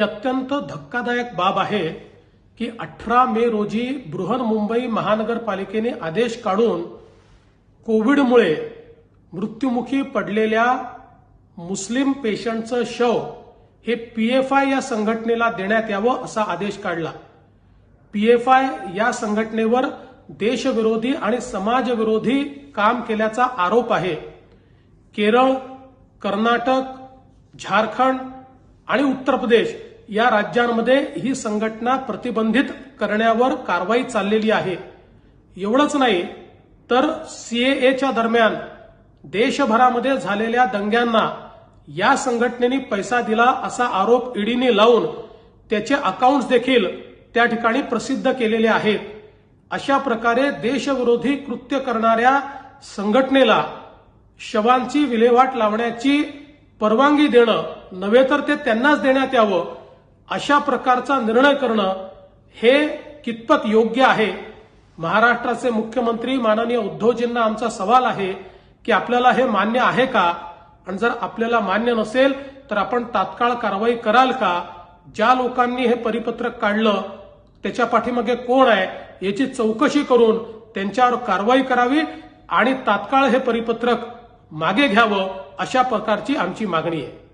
अत्यंत धक्कादायक बाब आहे की अठरा मे रोजी बृहन्मुंबई महानगरपालिकेने आदेश काढून कोविडमुळे मृत्युमुखी पडलेल्या मुस्लिम पेशंटचं शव हे पीएफआय या संघटनेला देण्यात यावं असा आदेश काढला. पीएफआय या संघटनेवर देशविरोधी आणि समाजविरोधी काम केल्याचा आरोप आहे. केरळ कर्नाटक झारखंड आणि उत्तर प्रदेश या राज्यांमध्ये ही संघटना प्रतिबंधित करण्यावर कारवाई चाललेली आहे. एवढंच नाही तर सीएएच्या दरम्यान देशभरामध्ये झालेल्या दंग्यांना या संघटनेने पैसा दिला असा आरोप ईडीने लावून त्याचे अकाउंट्स देखील त्या ठिकाणी प्रसिद्ध केलेले आहेत. अशा प्रकारे देशविरोधी कृत्य करणाऱ्या संघटनेला शवांची विल्हेवाट लावण्याची परवानगी देणं नव्हे तर ते त्यांनाच देण्यात यावं अशा प्रकारचा निर्णय करणं हे कितपत योग्य आहे? महाराष्ट्राचे मुख्यमंत्री माननीय उद्धवजींना आमचा सवाल आहे की आपल्याला हे मान्य आहे का? आणि जर आपल्याला मान्य नसेल तर आपण तात्काळ कारवाई कराल का? ज्या लोकांनी हे परिपत्रक काढलं त्याच्या पाठीमागे कोण आहे याची चौकशी करून त्यांच्यावर कारवाई करावी आणि तात्काळ हे परिपत्रक मागे घ्यावं अशा प्रकारची आमची मागणी आहे.